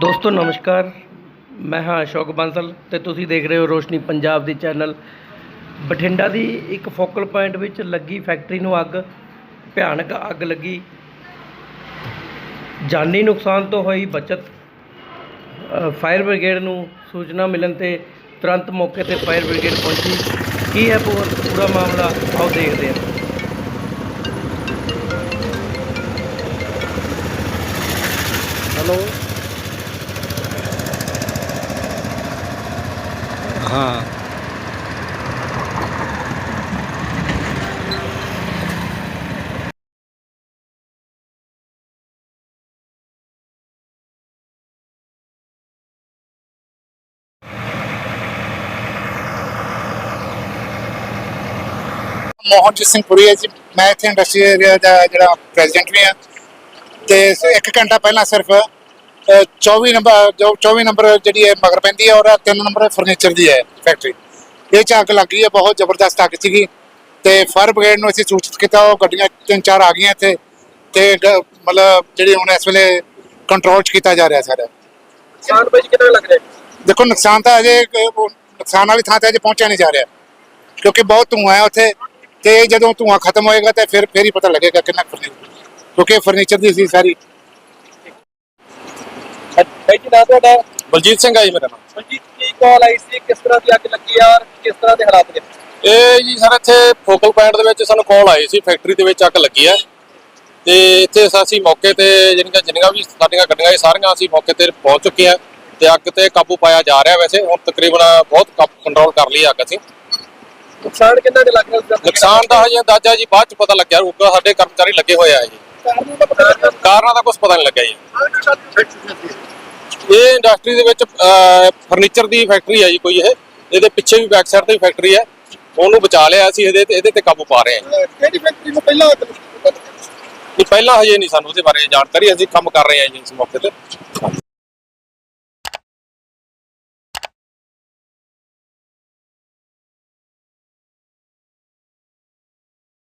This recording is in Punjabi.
ਦੋਸਤੋ, ਨਮਸਕਾਰ। ਮੈਂ ਹਾਂ ਅਸ਼ੋਕ ਬਾਂਸਲ ਤੇ ਤੁਸੀਂ ਦੇਖ ਰਹੇ ਹੋ ਰੋਸ਼ਨੀ ਪੰਜਾਬ ਦੀ ਚੈਨਲ। ਬਠਿੰਡਾ ਦੀ ਇੱਕ ਫੋਕਲ ਪੁਆਇੰਟ ਵਿੱਚ ਲੱਗੀ ਫੈਕਟਰੀ ਨੂੰ ਅੱਗ, ਭਿਆਨਕ ਅੱਗ ਲੱਗੀ। ਜਾਨੀ ਨੁਕਸਾਨ ਤੋਂ ਹੋਈ ਬਚਤ। ਫਾਇਰ ਬ੍ਰਿਗੇਡ ਨੂੰ ਸੂਚਨਾ ਮਿਲਣ ਤੇ ਤੁਰੰਤ ਮੌਕੇ ਤੇ ਫਾਇਰ ਬ੍ਰਿਗੇਡ ਪਹੁੰਚੀ। ਕੀ ਹੈ ਪੂਰ- ਪੂਰਾ ਮਾਮਲਾ, ਆਓ ਦੇਖਦੇ ਹਾਂ। ਹੈਲੋ। ਹਾਂ। ਮੋਹਨਜੀਤ ਸਿੰਘ ਪੁਰੀ ਹੈ ਜੀ, ਮੈਂ ਇੱਥੇ ਇੰਡਸਟਰੀ ਏਰੀਆ ਦਾ ਜਿਹੜਾ ਪ੍ਰੈਜ਼ੀਡੈਂਟ ਵੀ ਹਾਂ। ਤੇ ਇੱਕ ਘੰਟਾ ਪਹਿਲਾਂ ਸਿਰਫ 24 ਨੰਬਰ ਜੋ 24 ਨੰਬਰ ਜਿਹੜੀ ਹੈ ਮਗਰ ਪੈਂਦੀ ਹੈ ਔਰ 3 ਨੰਬਰ ਫਰਨੀਚਰ ਦੀ ਹੈ ਫੈਕਟਰੀ ਇਹ ਅੱਗ ਲੱਗੀ ਹੈ ਬਹੁਤ ਜ਼ਬਰਦਸਤ ਅੱਗ ਸੀਗੀ ਤੇ ਫਾਇਰ ਬ੍ਰਿਗੇਡ ਨੂੰ ਅਸੀਂ ਸੂਚਿਤ ਕੀਤਾ ਉਹ ਗੱਡੀਆਂ ਤਿੰਨ ਚਾਰ ਆ ਗਈਆਂ ਇੱਥੇ ਤੇ ਮਤਲਬ ਜਿਹੜੀ ਹੁਣ ਇਸ ਵੇਲੇ ਕੰਟਰੋਲ 'ਚ ਕੀਤਾ ਜਾ ਰਿਹਾ ਸਾਰਾ। ਨੁਕਸਾਨ ਭਾਈ ਕਿੰਨਾ ਲੱਗ ਰਿਹਾ? ਦੇਖੋ ਨੁਕਸਾਨ ਤਾਂ ਅਜੇ ਨੁਕਸਾਨ ਵਾਲੀ ਥਾਂ ਤੇ ਅਜੇ ਪਹੁੰਚਿਆ ਨਹੀਂ ਜਾ ਰਿਹਾ ਕਿਉਂਕਿ ਬਹੁਤ ਧੂੰਆਂ ਹੈ ਉੱਥੇ ਤੇ ਜਦੋਂ ਧੂੰਆਂ ਖਤਮ ਹੋਏਗਾ ਤੇ ਫਿਰ ਫਿਰ ਹੀ ਪਤਾ ਲੱਗੇਗਾ ਕਿੰਨਾ ਫਰਨੀਚਰ ਕਿਉਂਕਿ ਫਰਨੀਚਰ ਦੀ ਸੀ ਸਾਰੀ। ਬਲਜੀਤ ਸਿੰਘ ਆ ਜੀ ਮੇਰਾ ਬਲਜੀਤ ਕੀ ਕਾਲ ਆਈ ਸੀ? ਕਿਸ ਤਰ੍ਹਾਂ ਦੀ ਅੱਗ ਲੱਗੀ ਆ ਔਰ ਕਿਸ ਤਰ੍ਹਾਂ ਦੇ ਹਾਲਾਤ ਨੇ? ਇਹ ਜੀ ਸਰ ਇੱਥੇ ਫੋਕਲ ਪੁਆਇੰਟ ਦੇ ਵਿੱਚ ਸਾਨੂੰ ਕਾਲ ਆਈ ਸੀ ਫੈਕਟਰੀ ਦੇ ਵਿੱਚ ਅੱਗ ਲੱਗੀ ਆ। ਤੇ ਇੱਥੇ ਅਸੀਂ ਮੌਕੇ ਤੇ ਜਿਹੜੀਆਂ ਜਿੰਨੀਆਂ ਵੀ ਸਾਡੀਆਂ ਗੱਡੀਆਂ ਇਹ ਸਾਰੀਆਂ ਅਸੀਂ ਮੌਕੇ ਤੇ ਪਹੁੰਚ ਚੁੱਕੇ ਆ। ਤੇ ਅੱਗ ਤੇ ਕਾਬੂ ਪਾਇਆ ਜਾ ਰਿਹਾ ਵੈਸੇ। ਹੁਣ ਤਕਰੀਬਨ ਬਹੁਤ ਕੰਟਰੋਲ ਕਰ ਲਈ ਅੱਗ ਅਸੀਂ। ਨੁਕਸਾਨ ਕਿੰਨਾ ਕੁ ਲੱਗਦਾ ਨੁਕਸਾਨ ਦਾ ਹਜੇ ਅੰਦਾਜ਼ਾ ਜੀ ਬਾਅਦ ਚ ਪਤਾ ਲੱਗਿਆ ਉੱਪਰ ਸਾਡੇ ਕਰਮਚਾਰੀ ਲੱਗੇ ਹੋਏ ਆ ਜੀ। ਕਾਰਨਾਂ ਦਾ ਕੁਝ ਪਤਾ ਨਹੀਂ ਲੱਗਿਆ ਜੀ। ਇਹ ਇੰਡਸਟਰੀ ਦੇ ਵਿੱਚ ਫਰਨੀਚਰ ਦੀ ਫੈਕਟਰੀ ਹੈ ਜੀ ਕੋਈ ਇਹ। ਇਹਦੇ ਪਿੱਛੇ ਵੀ ਬੈਕ ਸਾਈਡ ਤੇ ਫੈਕਟਰੀ ਹੈ ਉਹਨੂੰ ਬਚਾ ਲਿਆ ਅਸੀਂ ਇਹਦੇ ਤੇ ਇਹਦੇ ਤੇ ਕਾਬੂ ਪਾ ਰਹੇ ਹਾਂ ਕਿਹੜੀ ਫੈਕਟਰੀ ਨੂੰ ਪਹਿਲਾਂ ਨਹੀਂ ਪਹਿਲਾਂ ਹਜੇ ਨਹੀਂ ਸਾਨੂੰ ਉਹਦੇ ਬਾਰੇ ਜਾਣਕਾਰੀ ਅਸੀਂ ਕੰਮ ਕਰ ਰਹੇ ਹਾਂ ਜੀ ਇਸ ਮੌਕੇ ਤੇ।